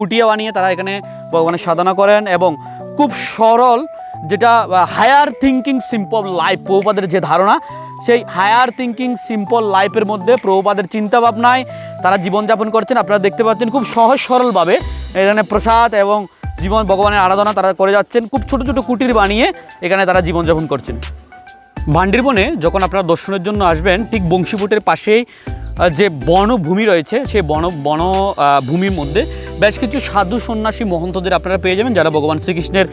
কুটিয়া বানিয়ে তারা এখানে ভগবানের সাধনা করেন এবং খুব সরল যেটা হায়ার থিঙ্কিং সিম্পল লাইফ প্রভুপাদের যে ধারণা, সেই হায়ার থিঙ্কিং সিম্পল লাইফের মধ্যে প্রভুপাদের চিন্তা ভাবনায় তারা জীবনযাপন করছেন। আপনারা দেখতে পাচ্ছেন খুব সহজ সরলভাবে এখানে প্রসাদ এবং জীবন ভগবানের আরাধনা তারা করে যাচ্ছেন। খুব ছোট ছোট কুটির বানিয়ে এখানে তারা জীবনযাপন করছেন। ভান্ডিরবনে যখন আপনারা দর্শনের জন্য আসবেন, ঠিক বংশীপুটের পাশেই যে বনভূমি রয়েছে, সেই বন বন ভূমির মধ্যে বেশ কিছু সাধু সন্ন্যাসী মহন্তদের আপনারা পেয়ে যাবেন, যারা ভগবান শ্রীকৃষ্ণের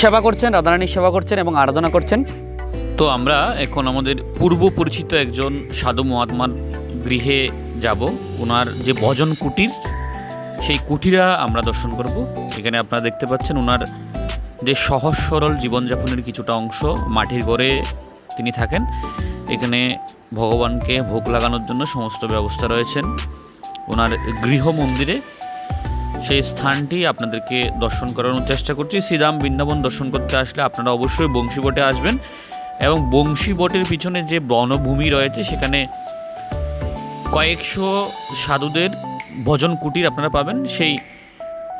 সেবা করছেন, রাধারানীর সেবা করছেন এবং আরাধনা করছেন। তো আমরা এখন আমাদের পূর্ব পরিচিত একজন সাধু মহাত্মার গৃহে যাব। ওনার যে ভজন কুটির, সেই কুটিরা আমরা দর্শন করব। এখানে আপনারা দেখতে পাচ্ছেন ওনার যে সহজ সরল জীবনযাপনের কিছুটা অংশ, মাটির ঘরে তিনি থাকেন। এখানে ভগবানকে ভোগ লাগানোর জন্য সমস্ত ব্যবস্থা রয়েছেন। ওনার গৃহ মন্দিরে সেই স্থানটি আপনাদেরকে দর্শন করানোর চেষ্টা করছি। শ্রীরাম বৃন্দাবন দর্শন করতে আসলে আপনারা অবশ্যই বংশীবটে আসবেন এবং বংশীবটের পিছনে যে বনভূমি রয়েছে, সেখানে কয়েকশো সাধুদের ভজন কুটির আপনারা পাবেন। সেই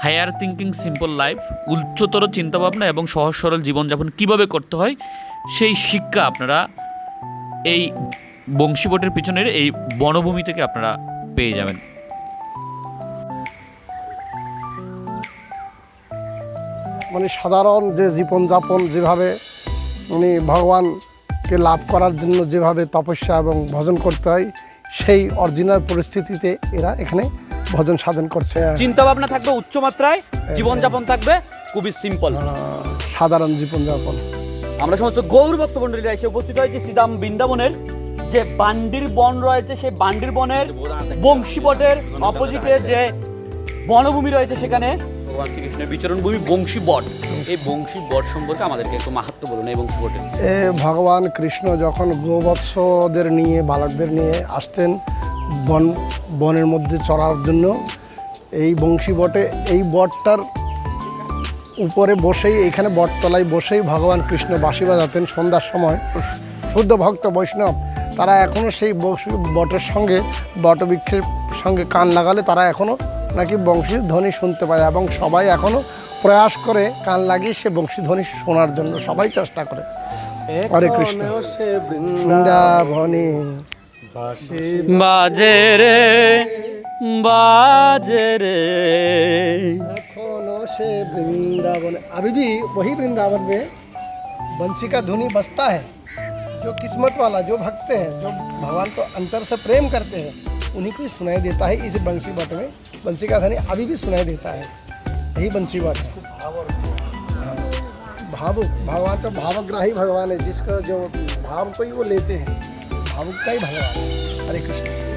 হায়ার থিঙ্কিং সিম্পল লাইফ, উচ্চতর চিন্তাভাবনা এবং সহজ সরল জীবনযাপন কীভাবে করতে হয়, সেই শিক্ষা আপনারা এই বংশীবটের পিছনের এই বনভূমি থেকে আপনারা পেয়ে যাবেন। মানে সাধারণ যে জীবনযাপন যেভাবে উনি ভগবানকে লাভ করার জন্য যেভাবে তপস্যা এবং ভজন করতে হয় সেই অরিজিনাল পরিস্থিতিতে এরা এখানে ভজন সাধন করছে। চিন্তা ভাবনা থাকবে উচ্চ মাত্রায় জীবনযাপন থাকবে খুবই সিম্পল সাধারণ জীবনযাপন। আমরা সমস্ত গৌর ভক্তমণ্ডলীরা এসে উপস্থিত হয়েছি শ্রীদাম বৃন্দাবনের যে বান্ডির বন রয়েছে সেই বান্ডির বনের বংশীবটের অপোজিটে যে বনভূমি রয়েছে সেখানে। ভগবান শ্রীকৃষ্ণের বিচরণ ভূমি বংশী বট এই বংশী বট সম্পর্কে আমাদেরকে একটু মাহাত্ম বলুন এই বংশী বটের এ ভগবান কৃষ্ণ যখন গোবৎসদের নিয়ে বালকদের নিয়ে আসতেন বন বনের মধ্যে চড়ার জন্য এই বংশী বটে এই বটটার উপরে বসেই এখানে বটতলায় বসেই ভগবান কৃষ্ণ বাঁশি বাজাতেন সন্ধ্যার সময়। শুদ্ধ ভক্ত বৈষ্ণব তারা এখনও সেই বটের সঙ্গে বটবৃক্ষের সঙ্গে কান লাগালে তারা এখনও নাকি বংশী ধ্বনি শুনতে পায় এবং সবাই এখনও প্রয়াস করে কান লাগিয়ে সে বংশী ধ্বনি শোনার জন্য। সবাই চেষ্টা করে। হরে কৃষ্ণ। বৃন্দাবনী বাজে রে বাজে রে। से वृंदावन, अभी भी वही वृंदावन में बंसी का धुनी बसता है, जो किस्मत वाला, जो भक्त है, जो भगवान को अंतर से प्रेम करते हैं, उन्हीं को सुनाई देता है इस बंसी बट में। बंसी का ध्वनि अभी भी सुनाई देता है, यही बंसी बट है। भावुक भगवान तो भावग्राही भगवान है, जिसका जो भाव को ही वो लेते हैं, भावुक का ही भगवान हरे कृष्ण।